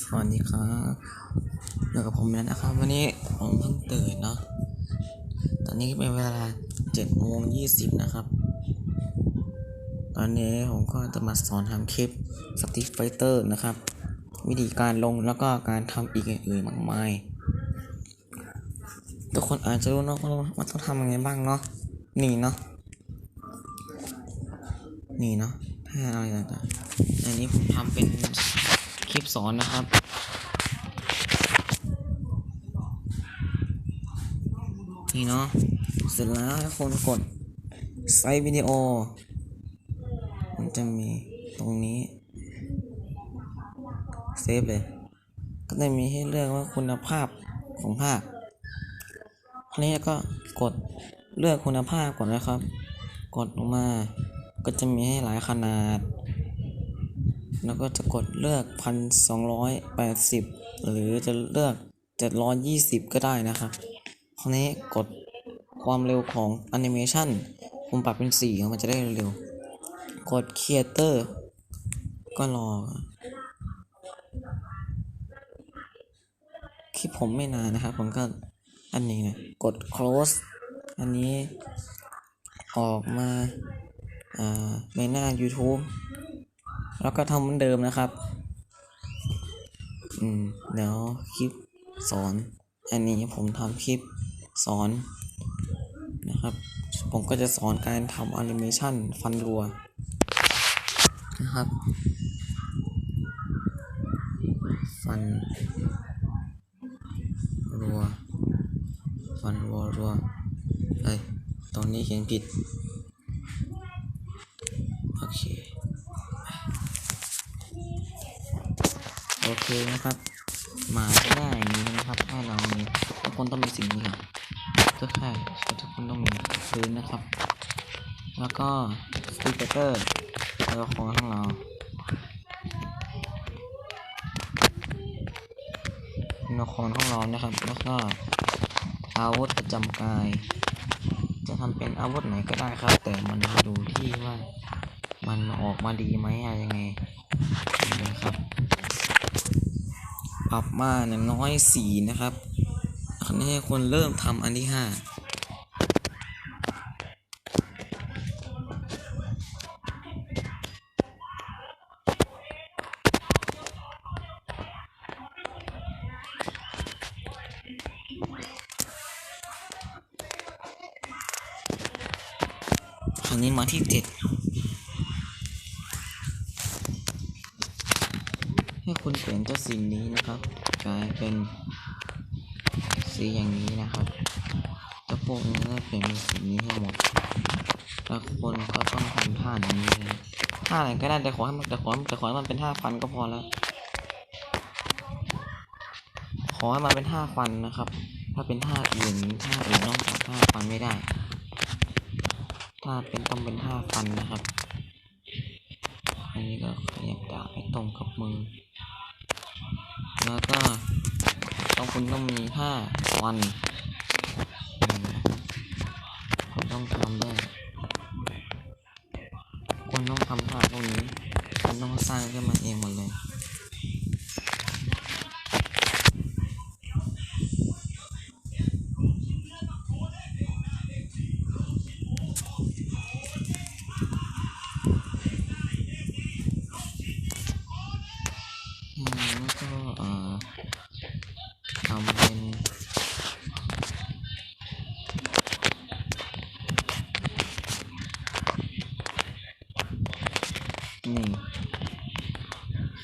สวัสดีครับอยู่กับผมแล้วนะครับ วันนี้ผมเพิ่งตื่นเนาะ ตอนนี้เป็นเวลาเจ็ดโมงยี่สิบนะครับ ตอนนี้ผมก็จะมาสอนทำคลิปสติไฟเตอร์นะครับ วิธีการลงแล้วก็การทำอีกอย่างอื่นมากมาย ทุกคนอาจจะรู้เนอะว่าต้องทำยังไงบ้างเนาะ นี่เนาะ นี่เนาะ อะไรต่างๆอันนี้ผมทำเป็นคลิปสอนนะครับนี่เนาะเสร็จแล้วให้คนกดไซต์วิดีโอ มันจะมีตรงนี้เซฟเลย ก็จะมีให้เลือกว่าคุณภาพของภาพคราวนี้ก็กดเลือกคุณภาพก่อนนะครับ กดลงมา ก็จะมีให้หลายขนาด แล้วก็จะกดเลือกพันสองร้อยแปดสิบหรือจะเลือกเจ็ดร้อยยี่สิบก็ได้นะครับคราวนี้กดความเร็วของแอนิเมชันผมปรับเป็นสี่มันจะได้เร็ว กด Creator ก็รอคลิปผมไม่นานนะครับ ผมก็อันนี้นะ กด close อันนี้ออกมา ในหน้า YouTube แล้วก็ทำเหมือนเดิมนะครับ อืมเดี๋ยวคลิปสอน อันนี้ผมทำคลิปสอนนะครับ ผมก็จะสอนการทำแอนิเมชันฟันรัวนะครับ ฟันรัว ฟันรัวรัวเอ้ยตรงนี้เขียนผิด โอเค โอเคนะครับ มาได้อย่างนี้นะครับให้เรามีทุกคนต้องมีสิ่งนี้ครับก็แค่ทุกคนต้องมีพื้นนะครับ แล้วก็สติ๊กเกอร์ตัวละครของเราตัวละครของเรานะครับ แล้วก็อาวุธประจำกาย จะทำเป็นอาวุธไหนก็ได้ครับ แต่มันดูที่ว่า มันออกมาดีไหมอะไรยังไงนะครับ ปรับมาอย่างน้อยสี่นะครับอันนี้ให้คนเริ่มทำอันที่ห้าคราวนี้มาที่เจ็ดให้ คุณเปลี่ยนเจ้าสิ่งนี้นะครับ กลายเป็นสีอย่างนี้นะครับเจ้าพวกนี้ก็เปลี่ยนเป็นสีนี้ให้หมดแล้วคนก็ต้องทำท่าอย่างนี้เลยท่าไหนก็ได้แต่ขอให้มันแต่ขอแต่ขอให้มันเป็นท่าฟันก็พอแล้ว ขอให้มันเป็นท่าฟันนะครับ ถ้าเป็นท่าอื่นท่าอื่นนอกจากท่าฟันไม่ได้ ถ้าเป็นต้องเป็นท่าฟันนะครับ อันนี้ก็ขยับดาบให้ตรงกับมือ แล้วก็ต้องคุณต้องมีห้าวันคุณต้องทำด้วยคุณต้องทำท่าพวกนี้คุณต้องสร้างขึ้นมาเองหมดเลย อืมแล้วก็เอ่อทำเป็นนี่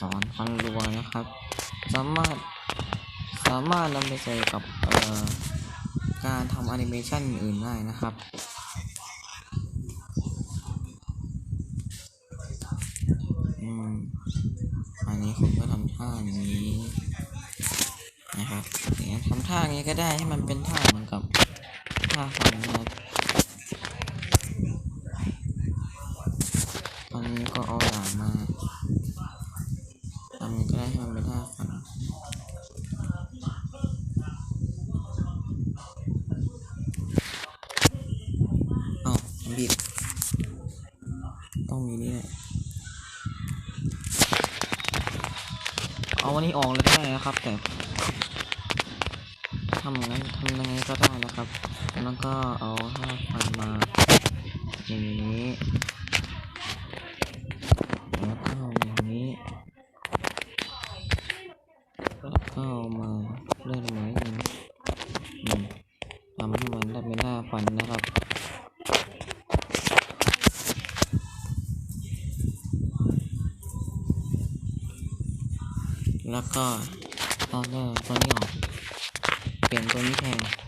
สอนฟันรัวนะครับ สามารถสามารถนำไปใส่กับเอ่อการทำแอนิเมชันอื่นได้นะครับอืมอันนี้คุณก็ทำท่าอย่างนี้ นะครับทำท่างนี้ก็ได้ให้มันเป็นท่าเหมือนกับท่าฟันนะครับอันนี้ก็เอาดาบมาทำอย่างนี้ก็ได้ให้มันเป็นท่าฟันเอาบิดต้องมีนี่แหละเอาวันนี้ออกเลยก็ได้นะครับแต่ ทำงั้นทำยังไงก็ได้นะครับ แล้วก็เอาห้าพันมาอย่างนี้แล้วก็อย่างนี้แล้วก็เอามาเลื่อนมาอีกนิดนึงทำให้มันได้เป็นห้าพันนะครับแล้วก็เอาเนอร์ตัวนี้ออกียนตัวนี้แทน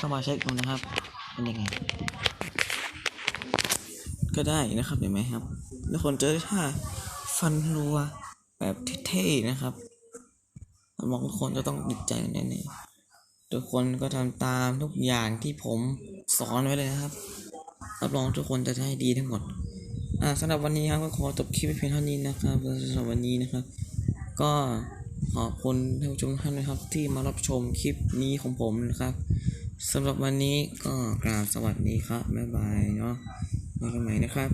ก็มาเช็คดูนะครับ เป็นยังไง ก็ได้นะครับเห็นไหมครับทุกคนเจอท่าฟันรัวแบบเท่ๆนะครับมองทุกคนจะต้องติดใจกันแน่ๆทุกคนก็ทำตามทุกอย่างที่ผมสอนไว้เลยนะครับรับรองทุกคนจะได้ดีทั้งหมดอ่าสำหรับวันนี้ครับก็ขอจบคลิปเพียงเท่านี้นะครับสำหรับวันนี้นะครับ ก็ขอบคุณท่านผู้ชมทุกท่านนะครับ ที่มารับชมคลิปนี้ของผมนะครับ สำหรับวันนี้ก็กราบสวัสดีครับ บ๊ายบายเนาะมากันใหม่นะครับ